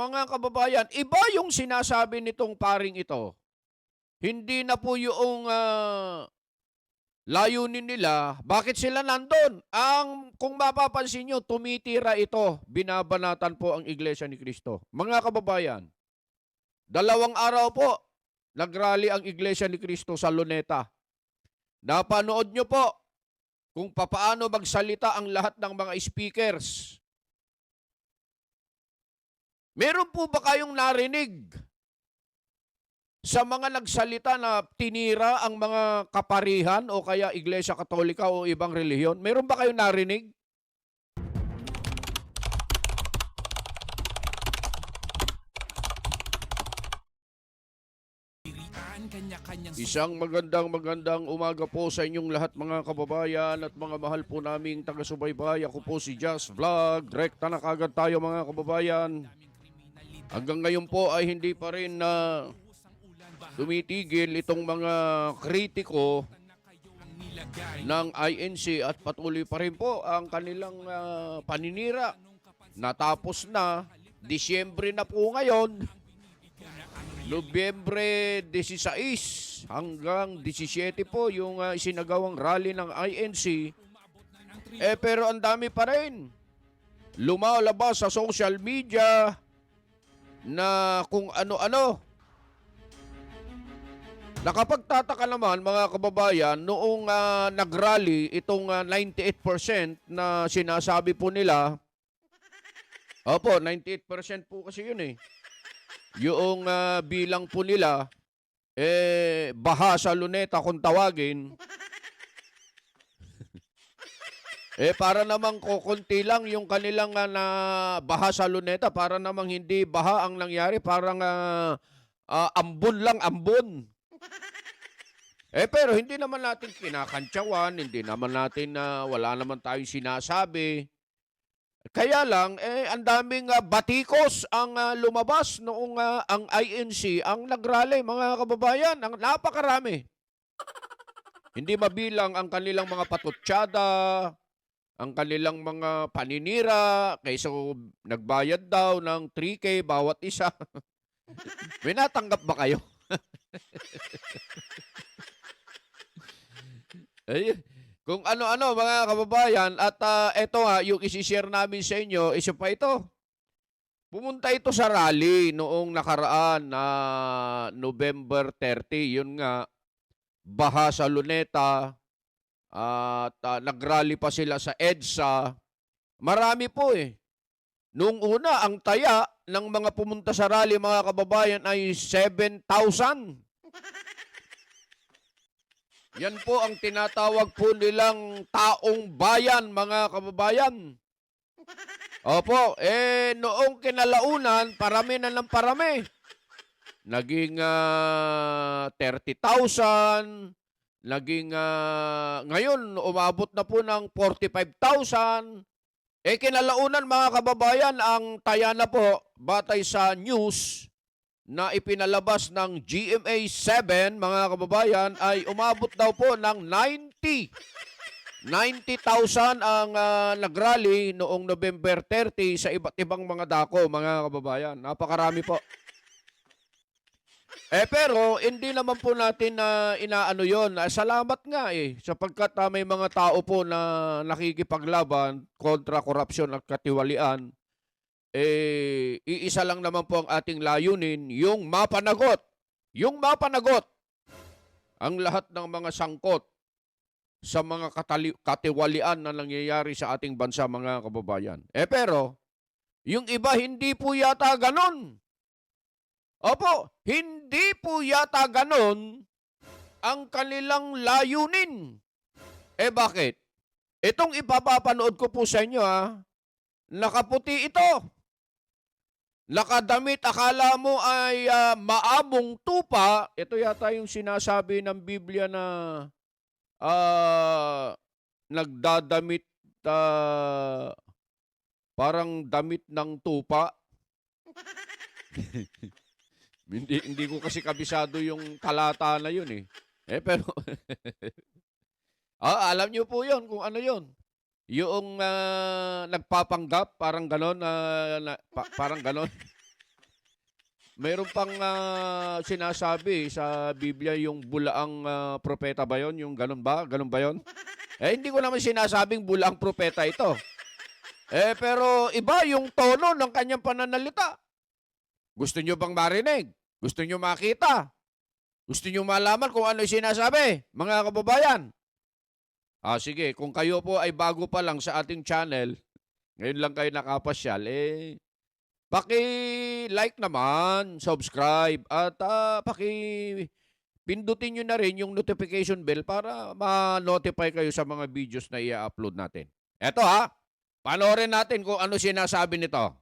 mga kababayan, iba yung sinasabi nitong paring ito. Hindi na po yung ah, layunin nila. Bakit sila nandun? Ang, kung mapapansin nyo, tumitira ito. Binabanatan po ang Iglesia ni Cristo. Mga kababayan, dalawang araw po, nagrally ang Iglesia ni Cristo sa Luneta. Napanood nyo po kung papaano magsalita ang lahat ng mga speakers. Meron po ba kayong narinig sa mga nagsalita na tinira ang mga kaparihan o kaya Iglesia Katolika o ibang relihiyon? Meron ba kayong narinig? Isang magandang magandang umaga po sa inyong lahat mga kababayan at mga mahal po naming taga-subaybay. Ako po si Just Vlog. Rekta na kagad tayo mga kababayan. Hanggang ngayon po ay hindi pa rin na tumitigil itong mga kritiko ng INC at patuloy pa rin po ang kanilang ah, paninira. Natapos na, Disyembre na po ngayon, Nobyembre 16 hanggang 17 po yung ah, isinagawang rally ng INC. Eh pero ang dami pa rin. Lumalabas sa social media na kung ano-ano. Nakapagtataka naman mga kababayan noong ah, nagrally itong ah, 98% na sinasabi po nila. Opo, 98% po kasi yun eh. Yung ah, bilang po nila, eh, baha sa luneta kung tawagin. Eh, para namang kukunti lang yung kanilang ah, na baha sa luneta, para namang hindi baha ang nangyari, parang ah, ah, ambon lang, ambon. Eh pero hindi naman natin kinakantsawan, hindi naman natin na wala naman tayong sinasabi. Kaya lang, eh, ang daming ah, batikos ang ah, lumabas noong ah, ang INC, ang nagrally, mga kababayan, ang napakarami. Hindi mabilang ang kanilang mga patutsyada, ang kanilang mga paninira, kaysa nagbayad daw ng 3K bawat isa. May natanggap ba kayo? Ay, kung ano-ano mga kababayan at ah, eto nga yung isi-share namin sa inyo, isa pa ito. Pumunta ito sa rally noong nakaraan na November 30. Yun nga, baha sa Luneta at ah, nagrally pa sila sa EDSA. Marami po eh. Noong una, ang taya ng mga pumunta sa rally mga kababayan ay 7,000. Yan po ang tinatawag po nilang taong bayan, mga kababayan. Opo, eh noong kinalaunan, parami na ng parami. Naging ah, 30,000, naging ah, ngayon umabot na po ng 45,000. Eh kinalaunan mga kababayan, ang taya na po batay sa news na ipinalabas ng GMA 7, mga kababayan, ay umabot daw po ng 90. 90,000 ang ah, nagrally noong November 30 sa iba't ibang mga dako, mga kababayan. Napakarami po. Eh pero hindi naman po natin na inaano 'yon. Ah, Salamat nga eh sapagkat ah, may mga tao po na nakikipaglaban kontra korupsyon at katiwalian eh, iisa lang naman po ang ating layunin, yung mapanagot. Yung mapanagot ang lahat ng mga sangkot sa mga katali- katiwalian na nangyayari sa ating bansa, mga kababayan. Eh pero, yung iba hindi po yata ganon. Opo, hindi po yata ganon ang kanilang layunin. Eh bakit? Itong ipapapanood ko po sa inyo ha, nakaputi ito. Nakadamit, akala mo ay ah, maamong tupa. Ito yata yung sinasabi ng Biblia na ah, nagdadamit ah, parang damit ng tupa. hindi, hindi ko kasi kabisado yung talata na yun eh. Eh pero, ah, alam niyo po yun kung ano yun. Yung ah, nagpapanggap, parang ganon, ah, na, pa- parang ganon. mayroon pang ah, sinasabi sa Biblia yung bulaang ah, propeta ba yon? Yung ganun ba? Ganun ba yon? Eh, hindi ko naman sinasabing bulaang propeta ito. Eh, pero iba yung tono ng kanyang pananalita. Gusto nyo bang marinig? Gusto nyo makita? Gusto nyo malaman kung ano yung sinasabi, mga kababayan? Ah, sige, kung kayo po ay bago pa lang sa ating channel, ngayon lang kayo nakapasyal, eh, paki-like naman, subscribe, at ah, paki pindutin nyo na rin yung notification bell para ma-notify kayo sa mga videos na i-upload natin. Eto ha, panoorin natin kung ano sinasabi nito.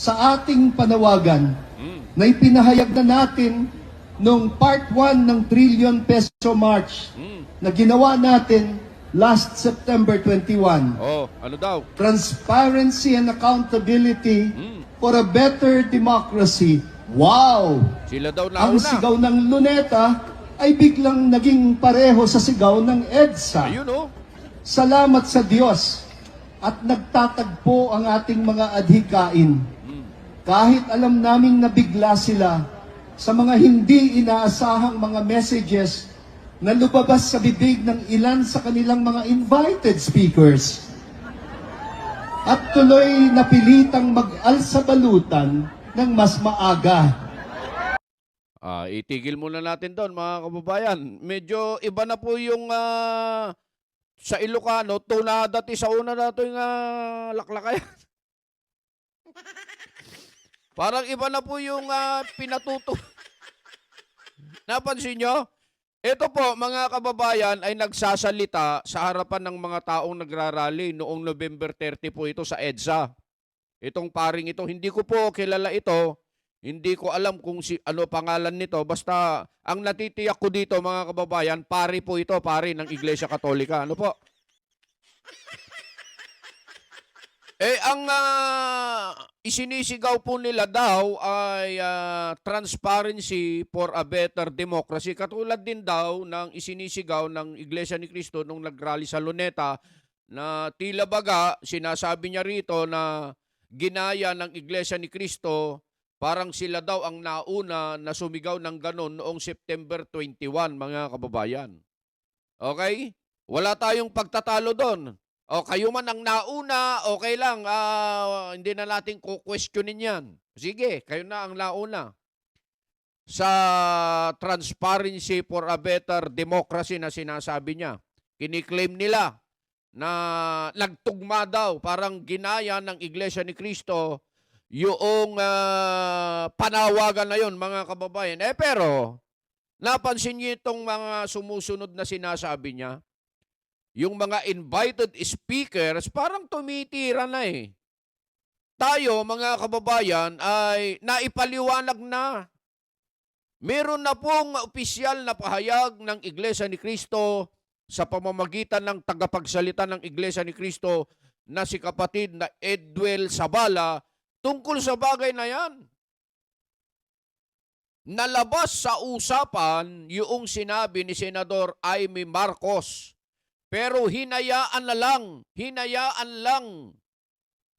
Sa ating panawagan na ipinahayag na natin nung part 1 ng trillion peso march na ginawa natin last September 21. Oh, ano daw? Transparency and accountability Mm. for a better democracy. Wow! Sila daw Ang nauna. sigaw ng luneta ay biglang naging pareho sa sigaw ng EDSA. Ayun oh. Salamat sa Diyos at nagtatagpo ang ating mga adhikain. Kahit alam naming nabigla sila sa mga hindi inaasahang mga messages na lumabas sa bibig ng ilan sa kanilang mga invited speakers. At tuloy napilitang mag-alsa balutan ng mas maaga. Ah, itigil muna natin doon mga kababayan. Medyo iba na po yung ah, sa Ilocano, tunada ti sa una na ito yung ah, laklakayan. Parang iba na po yung ah, pinatuto. Napansin nyo? Ito po, mga kababayan, ay nagsasalita sa harapan ng mga taong nagrarally noong November 30 po ito sa EDSA. Itong paring ito, hindi ko po kilala ito. Hindi ko alam kung si ano pangalan nito. Basta ang natitiyak ko dito mga kababayan, pari po ito, pari ng Iglesia Katolika. Ano po? Eh, ang ah, isinisigaw po nila daw ay ah, transparency for a better democracy. Katulad din daw ng isinisigaw ng Iglesia ni Cristo nung nagrally sa Luneta na tila baga sinasabi niya rito na ginaya ng Iglesia ni Cristo parang sila daw ang nauna na sumigaw ng ganon noong September 21, mga kababayan. Okay? Wala tayong pagtatalo doon. O kayo man ang nauna, okay lang. ah, hindi na natin kukwestiyonin yan. Sige, kayo na ang nauna. Sa transparency for a better democracy na sinasabi niya, kiniklaim nila na nagtugma daw, parang ginaya ng Iglesia ni Cristo yung ah, panawagan na yon mga kababayan. Eh pero, napansin niyo itong mga sumusunod na sinasabi niya? Yung mga invited speakers parang tumitira na eh. Tayo, mga kababayan, ay naipaliwanag na. Meron na pong opisyal na pahayag ng Iglesia ni Cristo sa pamamagitan ng tagapagsalita ng Iglesia ni Cristo na si kapatid na Edwel Sabala tungkol sa bagay na yan. Nalabas sa usapan yung sinabi ni Senador Aimee Marcos pero hinayaan na lang, hinayaan lang,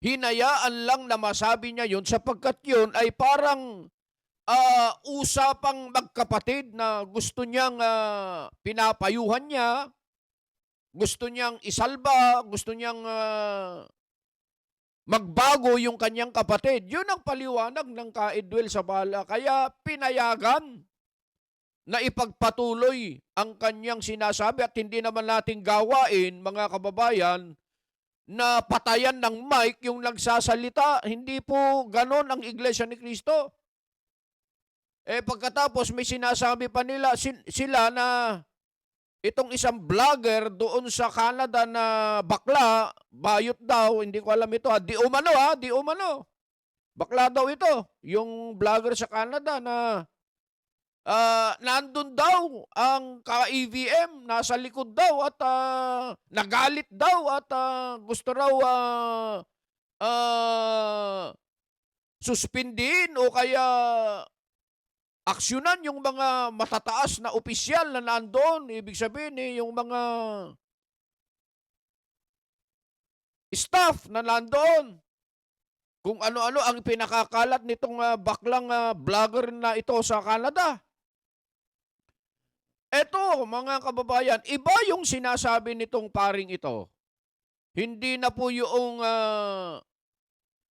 hinayaan lang na masabi niya yun sapagkat yun ay parang ah, usapang magkapatid na gusto niyang ah, pinapayuhan niya, gusto niyang isalba, gusto niyang ah, magbago yung kanyang kapatid. Yun ang paliwanag ng Kaedwel sa bala. Kaya pinayagan na ipagpatuloy ang kanyang sinasabi at hindi naman nating gawain, mga kababayan, na patayan ng mic yung nagsasalita. Hindi po ganon ang Iglesia ni Cristo. Eh pagkatapos may sinasabi pa nila sin- sila na itong isang vlogger doon sa Canada na bakla, bayot daw, hindi ko alam ito ha, di umano ha, di umano. Bakla daw ito, yung vlogger sa Canada na Ah, nandun daw ang ka-EVM, nasa likod daw at ah, nagalit daw at ah, gusto raw ah, ah, suspindin o kaya aksyonan yung mga matataas na opisyal na nandoon. Ibig sabihin eh, yung mga staff na nandoon. kung ano-ano ang pinakakalat nitong ah, baklang ah, vlogger na ito sa Canada. Eto, mga kababayan, iba yung sinasabi nitong paring ito. Hindi na po yung ah,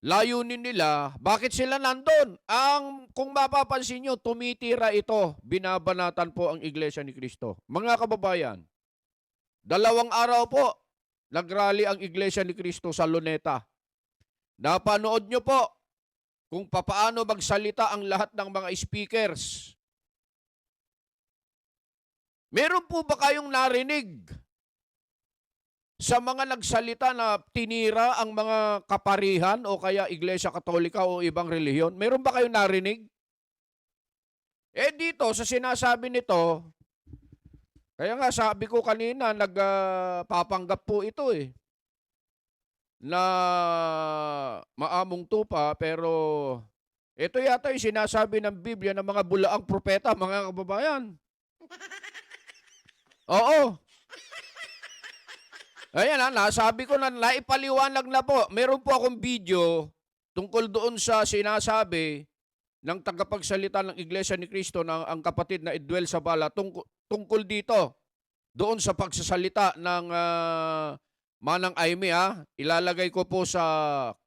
layunin nila. Bakit sila nandun? Ang, kung mapapansin nyo, tumitira ito. Binabanatan po ang Iglesia ni Cristo. Mga kababayan, dalawang araw po, nagrally ang Iglesia ni Cristo sa Luneta. Napanood nyo po kung papaano magsalita ang lahat ng mga speakers. Meron po ba kayong narinig sa mga nagsalita na tinira ang mga kaparihan o kaya Iglesia Katolika o ibang relihiyon? Meron ba kayong narinig? Eh dito, sa sinasabi nito, kaya nga sabi ko kanina, nagpapanggap po ito eh na maamong tupa pero ito yata yung sinasabi ng Biblia ng mga bulaang propeta, mga kababayan. Oo. Ayan ha, nasabi ko na naipaliwanag na po. Meron po akong video tungkol doon sa sinasabi ng tagapagsalita ng Iglesia ni Cristo ng ang kapatid na Edwel Sabala tungkol, tungkol dito doon sa pagsasalita ng ah, Manang Aimee ha. Ilalagay ko po sa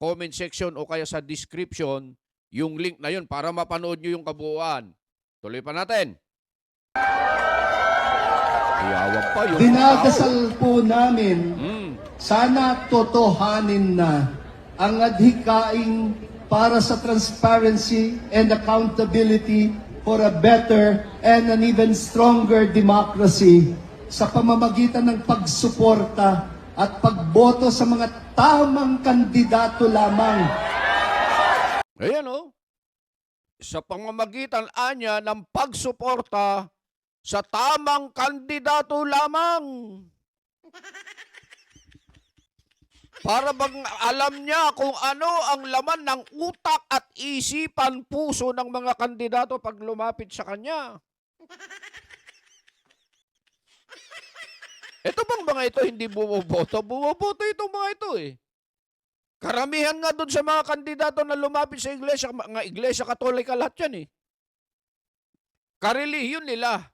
comment section o kaya sa description yung link na yun para mapanood nyo yung kabuuan. Tuloy pa natin. Iyawag pa yung tao. Dinadasal po namin Mm. Sana totohanin na ang adhikaing para sa transparency and accountability for a better and an even stronger democracy sa pamamagitan ng pagsuporta at pagboto sa mga tamang kandidato lamang. Ayan o. Sa pamamagitan anya ng pagsuporta sa tamang kandidato lamang. Para bang alam niya kung ano ang laman ng utak at isipan puso ng mga kandidato pag lumapit sa kanya. Ito bang mga ito hindi bumoboto? Bumoboto itong mga ito eh. Karamihan nga doon sa mga kandidato na lumapit sa iglesia, mga iglesia katolika lahat yan eh. Karelihiyon nila.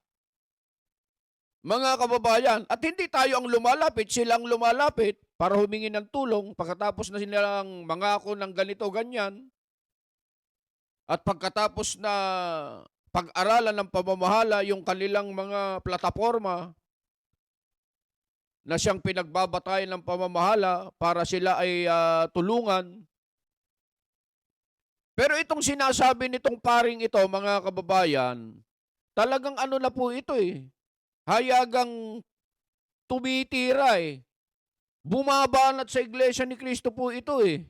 Mga kababayan, at hindi tayo ang lumalapit, silang lumalapit para humingi ng tulong pagkatapos na silang mangako ng ganito ganyan. At pagkatapos na pag-aralan ng pamamahala yung kanilang mga plataforma na siyang pinagbabatayan ng pamamahala para sila ay ah, tulungan. Pero itong sinasabi nitong paring ito, mga kababayan, talagang ano na po ito eh. Hayagang tumitira eh. Bumabanat sa iglesia ni Kristo po ito eh.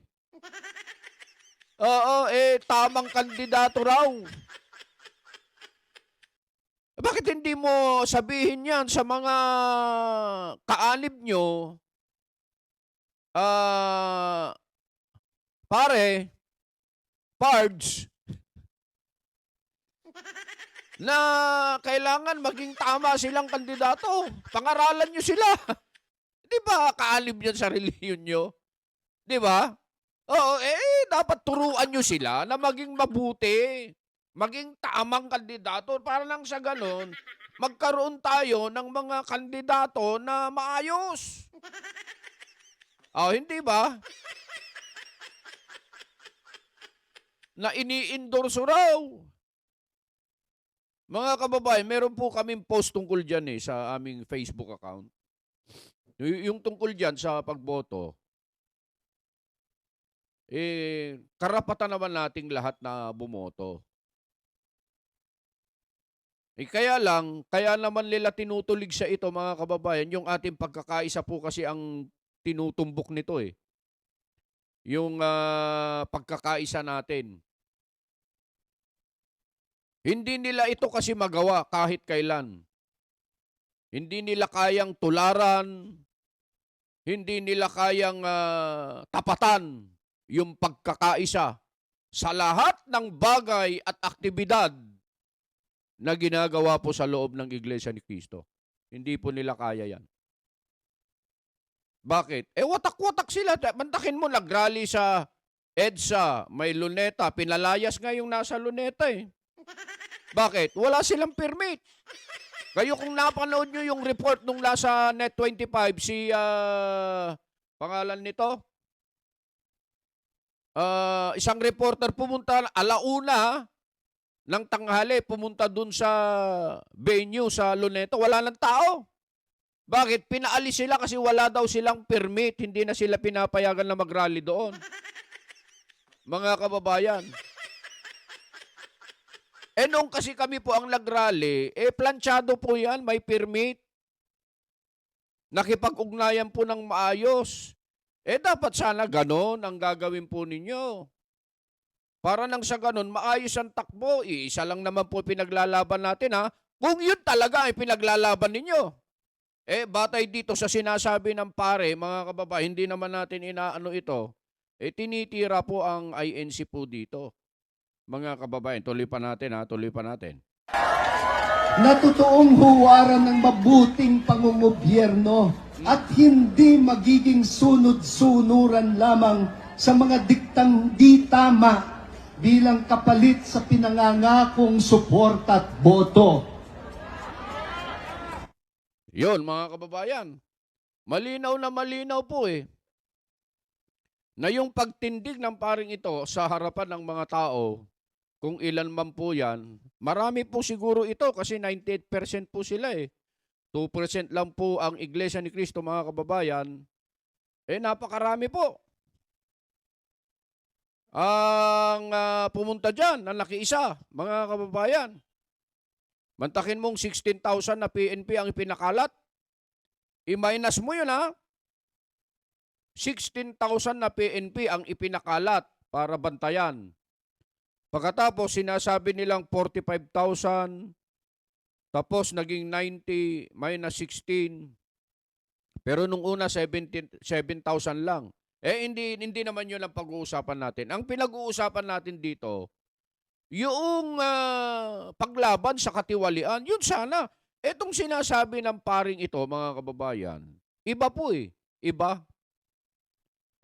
Oo, eh, tamang kandidato raw. Bakit hindi mo sabihin yan sa mga kaanib nyo? Ah, pare, pards, na kailangan maging tama silang kandidato. Pangaralan nyo sila. Di ba kaalib yan sa reliyon nyo? Di ba? Oo, eh, dapat turuan nyo sila na maging mabuti. Maging tamang kandidato. Para lang sa ganon, magkaroon tayo ng mga kandidato na maayos. Oh, hindi ba? Na ini-endorse raw. Mga kababayan, meron po kaming post tungkol dyan eh sa aming Facebook account. Y- yung tungkol dyan sa pagboto, eh, karapatan naman nating lahat na bumoto. Eh, kaya lang, kaya naman nila tinutulig sa ito mga kababayan, yung ating pagkakaisa po kasi ang tinutumbok nito eh. Yung ah, pagkakaisa natin. Hindi nila ito kasi magawa kahit kailan. Hindi nila kayang tularan, hindi nila kayang ah, tapatan yung pagkakaisa sa lahat ng bagay at aktibidad na ginagawa po sa loob ng Iglesia ni Cristo. Hindi po nila kaya yan. Bakit? Eh, watak-watak sila. Mantakin mo, nagrally sa EDSA, may luneta. Pinalayas nga yung nasa luneta eh. Bakit? Wala silang permit. Kayo kung napanood nyo yung report nung nasa Net25, si, ah, pangalan nito? Ah, isang reporter pumunta, alauna ng tanghali, pumunta dun sa venue sa Luneta. Wala ng tao. Bakit? Pinaalis sila kasi wala daw silang permit. Hindi na sila pinapayagan na mag-rally doon. Mga kababayan. Eh nung kasi kami po ang nag-rally, eh planchado po yan, may permit. Nakipag-ugnayan po ng maayos. Eh dapat sana ganon ang gagawin po ninyo. Para nang sa ganon, maayos ang takbo. Iisa lang naman po pinaglalaban natin ha. Kung yun talaga ay pinaglalaban ninyo. Eh, batay dito sa sinasabi ng pare, mga kababa, hindi naman natin inaano ito. Eh, tinitira po ang INC po dito. Mga kababayan, tuloy pa natin ha, tuloy pa natin. na totoong huwaran ng mabuting pangungobyerno at hindi magiging sunod-sunuran lamang sa mga diktang di tama bilang kapalit sa pinangangakong suporta at boto. Yun, mga kababayan. Malinaw na malinaw po eh. Na yung pagtindig ng paring ito sa harapan ng mga tao, kung ilan man po yan, marami po siguro ito kasi 98% po sila eh. 2% lang po ang Iglesia ni Cristo mga kababayan. Eh napakarami po. Ang ah, pumunta dyan, ang nakiisa, mga kababayan. Mantakin mong 16,000 na PNP ang ipinakalat. I-minus mo yun ha. 16,000 na PNP ang ipinakalat para bantayan. Pagkatapos sinasabi nilang 45,000 tapos naging 90 minus 16 pero nung una 17 7,000 lang. Eh hindi hindi naman 'yun ang pag-uusapan natin. Ang pinag-uusapan natin dito yung ah, paglaban sa katiwalian, yun sana. Etong sinasabi ng paring ito, mga kababayan, iba po eh. Iba.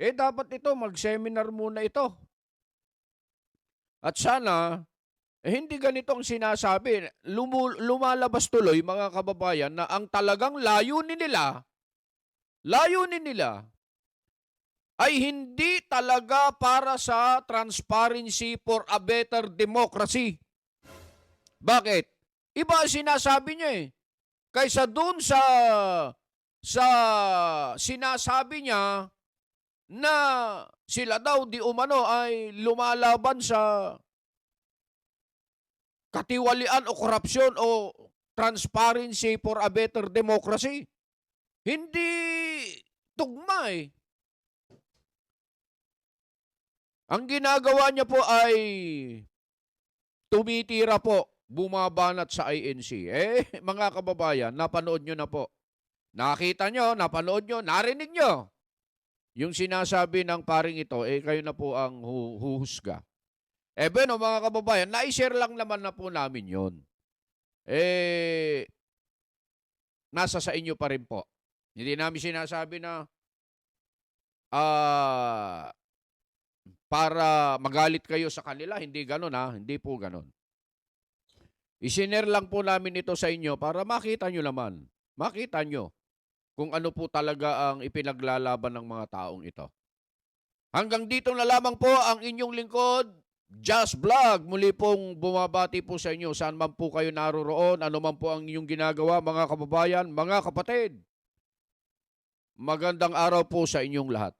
Eh dapat ito, mag-seminar muna ito. At sana, eh, hindi ganito ang sinasabi. Lumu- lumalabas tuloy, mga kababayan, na ang talagang layunin nila, layunin nila, ay hindi talaga para sa transparency for a better democracy. Bakit? Iba ang sinasabi niya eh. Kaysa dun sa sa sinasabi niya na sila daw di umano ay lumalaban sa katiwalian o korupsyon o transparency for a better democracy. Hindi tugma eh. Ang ginagawa niya po ay tumitira po, bumabanat sa INC. Eh, mga kababayan, napanood nyo na po. Nakita nyo, napanood nyo, narinig nyo. Yung sinasabi ng paring ito, eh kayo na po ang hu- huhusga. Eh, bueno, mga kababayan, na-share lang naman na po namin yon. Eh, nasa sa inyo pa rin po. Hindi namin sinasabi na ah para magalit kayo sa kanila. Hindi ganon ha. Hindi po ganon. Isiner lang po namin ito sa inyo para makita nyo naman. Makita nyo kung ano po talaga ang ipinaglalaban ng mga taong ito. Hanggang dito na lamang po ang inyong lingkod, Just Vlog. Muli pong bumabati po sa inyo saan man po kayo naroroon, ano man po ang inyong ginagawa mga kababayan, mga kapatid. Magandang araw po sa inyong lahat.